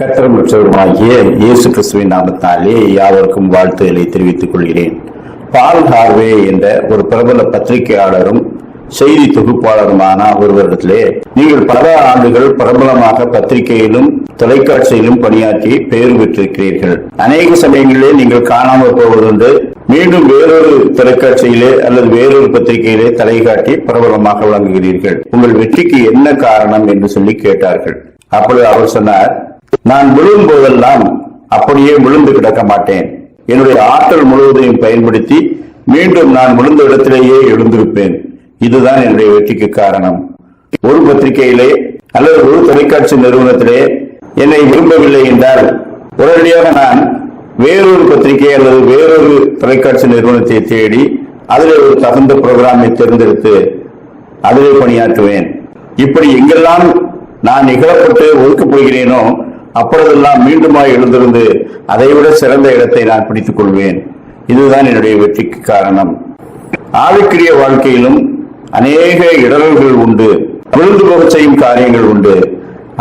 கர்த்தரும் பெற்றவருமாகிய இயேசு கிறிஸ்துவின் நாமத்தாலே யாவருக்கும் வாழ்த்துக்களை தெரிவித்துக் கொள்கிறேன். பால் ஹார்வே என்ற ஒரு பிரபல பத்திரிகையாளரும் செய்தி தொகுப்பாளருமான ஒருவரிடத்திலே நீங்கள் பல ஆண்டுகள் பிரபலமாக பத்திரிகையிலும் தொலைக்காட்சியிலும் பணியாற்றி பெயர் பெற்றிருக்கிறீர்கள். அநேக சமயங்களிலே நீங்கள் காணாமல் போவதுண்டு மீண்டும் வேறொரு தொலைக்காட்சியிலே அல்லது வேறொரு பத்திரிகையிலே தலை காட்டி பிரபலமாக விளங்குகிறீர்கள். உங்கள் வெற்றிக்கு என்ன காரணம் என்று சொல்லி கேட்டார்கள். அப்பொழுது அவர் சொன்னார் நான் விழும் போதெல்லாம் அப்படியே விழுந்து கிடக்க மாட்டேன். என்னுடைய ஆற்றல் முழுவதையும் பயன்படுத்தி மீண்டும் நான் விழுந்த இடத்திலேயே எழுந்திருப்பேன். இதுதான் என்னுடைய வெற்றிக்கு காரணம். ஒரு பத்திரிகையிலே அல்லது ஒரு தொலைக்காட்சி நிறுவனத்திலே என்னை விரும்பவில்லை என்றால் உடனடியாக நான் வேறொரு பத்திரிகை அல்லது வேறொரு தொலைக்காட்சி நிறுவனத்தை தேடி அதில் ஒரு தகுந்த புரோகிராமை தேர்ந்தெடுத்து அதிலே பணியாற்றுவேன். இப்படி எங்கெல்லாம் நான் நிகழப்பட்டு ஒதுக்கப்படுகிறேனோ அப்பொழுதெல்லாம் மீண்டுமாய் எழுந்திருந்து அதைவிட சிறந்த இடத்தை நான் பிடித்துக் கொள்வேன். இதுதான் என்னுடைய வெற்றிக்கு காரணம். ஆவிக்குரிய வாழ்க்கையிலும் அநேக இடர்கள் உண்டு விழுந்து போக செய்யும் காரியங்கள் உண்டு.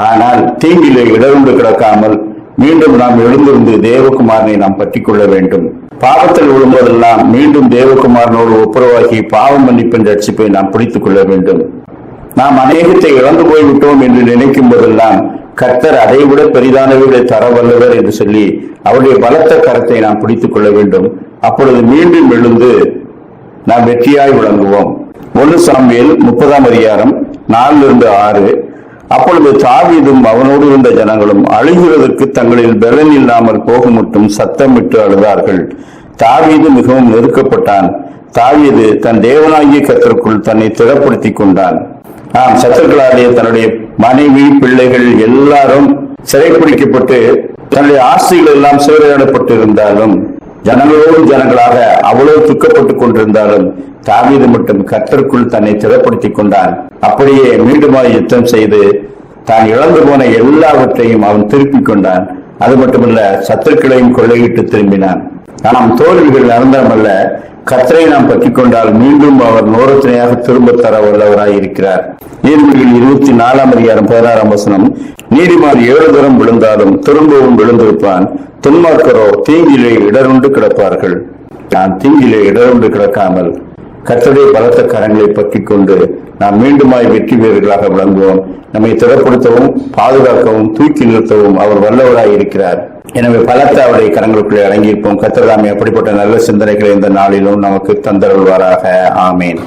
ஆனால் தீங்கிலே இடருண்டு கிடக்காமல் மீண்டும் நாம் எழுந்திருந்து தேவகுமாரனை நாம் பற்றி கொள்ள வேண்டும். பாவத்தில் விழும்போதெல்லாம் மீண்டும் தேவகுமாரனோடு ஒப்புரவாகி பாவம் மன்னிப்பின் ரட்சிப்பை நாம் பிடித்துக் கொள்ள வேண்டும். நாம் அநேகத்தை இழந்து போய்விட்டோம் என்று நினைக்கும் போதெல்லாம் கர்த்தர் அதை விட பெரிதானவர்களை தர வல்லவர் என்று சொல்லி அவருடைய பலத்த கரத்தை நாம் பிடித்துக் கொள்ள வேண்டும். அப்பொழுது மீண்டும் எழுந்து நாம் வெற்றியாய் விளங்குவோம். ஒன்று சாமியில் முப்பதாம் அதிகாரம் நான்கிலிருந்து ஆறு. அப்பொழுது தாவீதும் அவனோடு இருந்த ஜனங்களும் அழுகிறதற்கு தங்களில் பலன் இல்லாமல் போக மட்டும் சத்தமிட்டு அழுதார்கள். தாவீது மிகவும் நெருக்கப்பட்டான். தாவீது தன் தேவனாகிய கத்திற்குள் தன்னை திடப்படுத்திக் கொண்டான். ஆம் சத்துருக்களாலே தன்னுடைய மனைவி பிள்ளைகள் எல்லாரும் சிறைப்பிடிக்கப்பட்டு தன்னுடைய ஆஸ்திகள் எல்லாம் சூறையாடப்பட்டு இருந்தாலும் ஜனங்களோடு ஜனங்களாக அவ்வளவு துக்கப்பட்டுக் கொண்டிருந்தாலும் தாவீது மட்டும் கற்றற்குள் தன்னை திடப்படுத்திக் கொண்டான். அப்படியே மீண்டுமாய் யுத்தம் செய்து தான் இழந்து போன எல்லாவற்றையும் அவன் திருப்பிக் கொண்டான். அது மட்டுமல்ல சத்துருக்களையும் கொள்ளையிட்டு திரும்பினான். நாம் தோல்விகள் நடந்தாமல்ல கத்தரை நாம் பற்றி கொண்டால் மீண்டும் அவர் நோரத்தினையாக திரும்ப தர உள்ளவராய் இருக்கிறார். நீதிமொழிகள் இருபத்தி நாலாம் அதிகாரம் பதினாறாம் வசனம் நீதிமான் ஏழு தரம் விழுந்தாலும் திரும்பவும் விழுந்திருப்பான் துன்மார்க்கரோ தீங்கிலே இடருண்டு கிடப்பார்கள். நான் தீங்கிலே இடருண்டு கிடக்காமல் கத்தருடைய பலத்த கரங்களை பற்றி கொண்டு நாம் மீண்டுமாய் வெற்றி வீரர்களாக விளங்குவோம். நம்மை திடப்படுத்தவும் பாதுகாக்கவும் தூக்கி நிறுத்தவும் அவர் வல்லவராய் இருக்கிறார். எனவே பலத்த அவருடைய கரங்களுக்குள்ளே அடங்கியிருப்போம். கத்திரதாமி அப்படிப்பட்ட நல்ல சிந்தனைகளை இந்த நாளிலும் நமக்கு தந்தருள்வாராக. ஆமேன்.